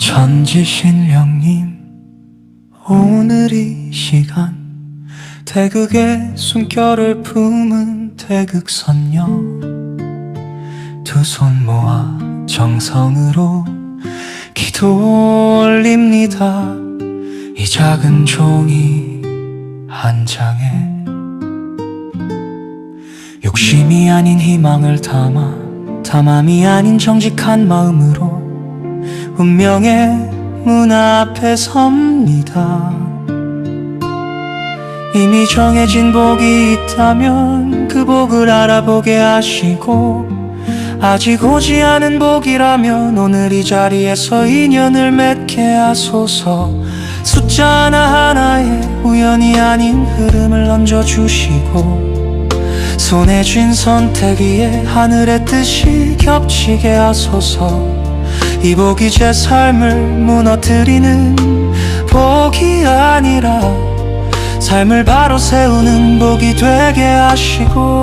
천지신령님 오늘 이 시간 태극의 숨결을 품은 태극선녀 두 손 모아 정성으로 기도 올립니다. 이 작은 종이 한 장에 욕심이 아닌 희망을 담아 탐함이 아닌 정직한 마음으로 운명의 문 앞에 섭니다. 이미 정해진 복이 있다면 그 복을 알아보게 하시고 아직 오지 않은 복이라면 오늘 이 자리에서 인연을 맺게 하소서 숫자 하나하나에 우연이 아닌 흐름을 얹어주시고 손에 쥔 선택 위에 하늘의 뜻이 겹치게 하소서 이 복이 제 삶을 무너뜨리는 복이 아니라 삶을 바로 세우는 복이 되게 하시고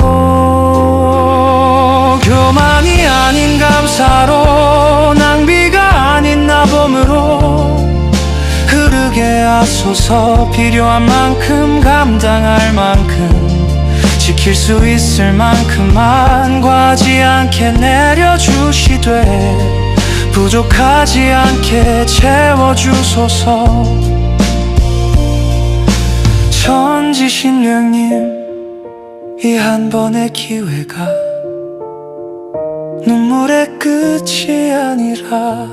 교만이 아닌 감사로 낭비가 아닌 나봄으로 흐르게 하소서. 필요한 만큼 감당할 만큼 지킬 수 있을 만큼만 과하지 않게 내려주시되 부족하지 않게 채워주소서. 천지신령님 이 한 번의 기회가 눈물의 끝이 아니라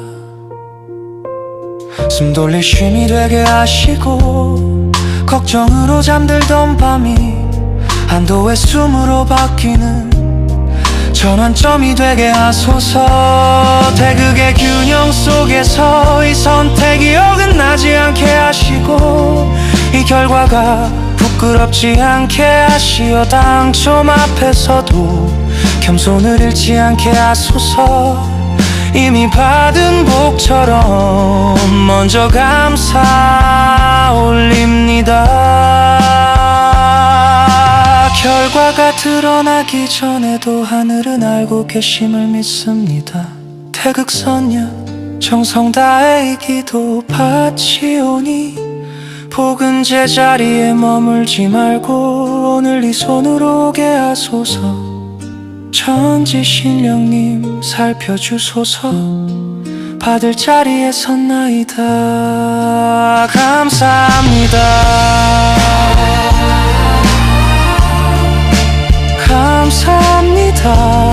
숨 돌릴 쉼이 되게 하시고 걱정으로 잠들던 밤이 한도의 숨으로 바뀌는 전환점이 되게 하소서. 태극의 균형 속에서 이 선택이 어긋나지 않게 하시고 이 결과가 부끄럽지 않게 하시어 당첨 앞에서도 겸손을 잃지 않게 하소서. 이미 받은 복처럼 먼저 감사 올립니다 결과가 드러나기 전에도 하늘은 알고 계심을 믿습니다. 태극선녀 정성 다해 기도 바치오니 복은 제자리에 머물지 말고 오늘 이 손으로 오게 하소서. 천지신령님 살펴주소서. 받을 자리에 섰나이다. 감사합니다 감사합니다